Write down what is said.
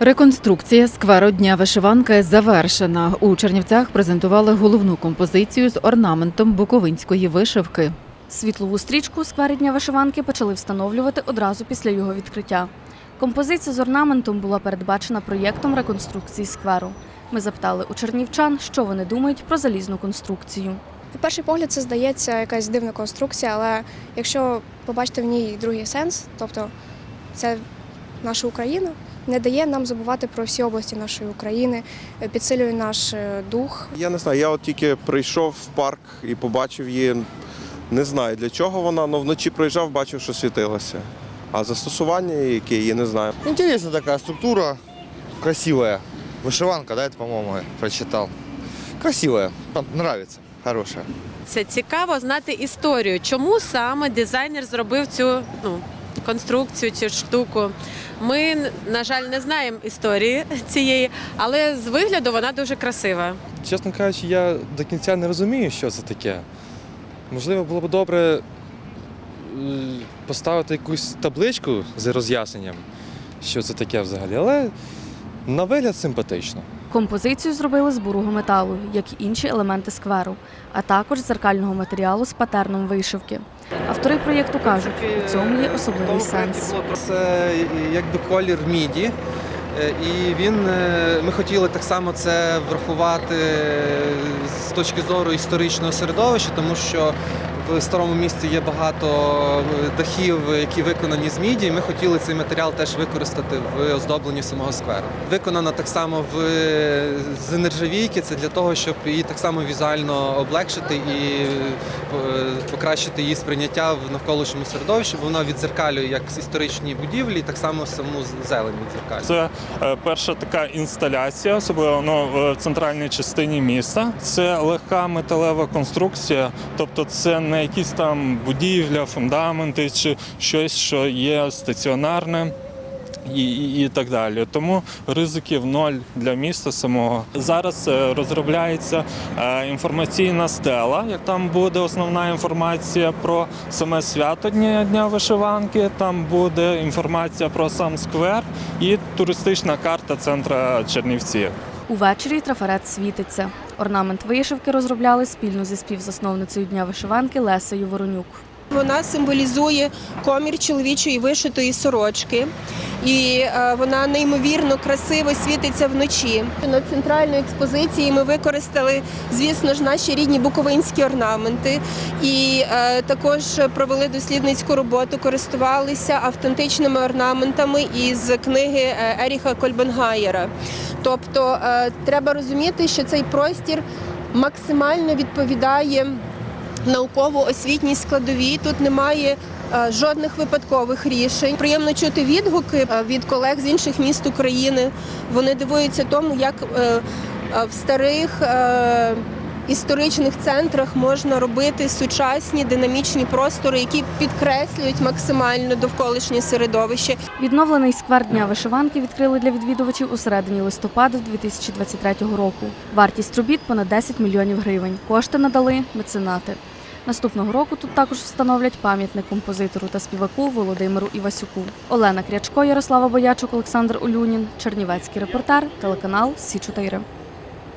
Реконструкція скверу Дня вишиванки завершена. У Чернівцях презентували головну композицію з орнаментом буковинської вишивки. Світлову стрічку у сквері Дня вишиванки почали встановлювати одразу після його відкриття. Композиція з орнаментом була передбачена проєктом реконструкції скверу. Ми запитали у чернівчан, що вони думають про залізну конструкцію. На перший погляд це здається якась дивна конструкція, але якщо побачити в ній другий сенс, тобто це наша Україна, не дає нам забувати про всі області нашої України, е, підсилює наш е, дух. Я не знаю, я от тільки прийшов в парк і побачив її. Не знаю для чого вона, але вночі проїжджав, бачив, що світилося. А застосування яке її не знаю. Интересная такая структура, красивая. Вышиванка, да, это, по-моему, я прочитал. Красивая, Пон- нравится, хорошая. Це цікаво знати історію, чому саме дизайнер зробив цю ну, конструкцію, цю штуку. Ми, на жаль, не знаємо історії цієї, але з вигляду вона дуже красива. Чесно кажучи, я до кінця не розумію, що це таке. Можливо, було б добре е, поставити якусь табличку з роз'ясненням, що це таке взагалі, але на вигляд симпатично. Композицію зробили з бурого металу, як і інші елементи скверу, а також з зеркального матеріалу з патерном вишивки. Автори проєкту кажуть, у цьому є особливий сенс. Це якби колір міді. Е, І він е, ми хотіли так само це врахувати з точки зору історичного середовища, тому що в старому місті є багато е, дахів, які виконані з міді. і Ми хотіли цей матеріал теж використати в оздобленні самого скверу. Виконано так само в з нержавійки. Це для того, щоб її так само візуально облегшити і е, покращити її сприйняття в навколишньому середовищі, бо вона відзеркалює як історичні будівлі, так само саму зелень відзеркалює. Це е, перша така інсталяція, особливо ну, в центральній частині міста. Це легка металева конструкція, тобто це не якісь там будівля, фундаменти чи щось, що є стаціонарне. І, і, і так далі. Тому ризиків ноль для міста самого. Зараз е, розробляється е, інформаційна стела, як там буде основна інформація про саме свято Дня, Дня вишиванки. Там буде інформація про сам сквер і туристична карта центра Чернівців. Увечері трафарет світиться. Орнамент вишивки розробляли спільно зі співзасновницею Дня вишиванки Лесею Воронюк. Вона символізує комір чоловічої вишитої сорочки, і е, вона неймовірно красиво світиться вночі. На центральній експозиції ми використали, звісно ж, наші рідні буковинські орнаменти, і е, також провели дослідницьку роботу, користувалися автентичними орнаментами із книги е, Еріха Кольбенгайера. Тобто, е, треба розуміти, що цей простір максимально відповідає науково-освітній складовій. Тут немає е, жодних випадкових рішень. Приємно чути відгуки е, від колег з інших міст України. Вони дивуються тому, як в старих. Історичних центрах можна робити сучасні динамічні простори, які підкреслюють максимально довколишнє середовище. Відновлений сквер Дня вишиванки відкрили для відвідувачів у середині листопада 2023 року. Вартість робіт понад 10 мільйонів гривень. Кошти надали меценати. Наступного року тут також встановлять пам'ятник композитору та співаку Володимиру Івасюку. Олена Крячко, Ярослава Боячук, Олександр Олюнін, Чернівецький репортер, телеканал Сі 4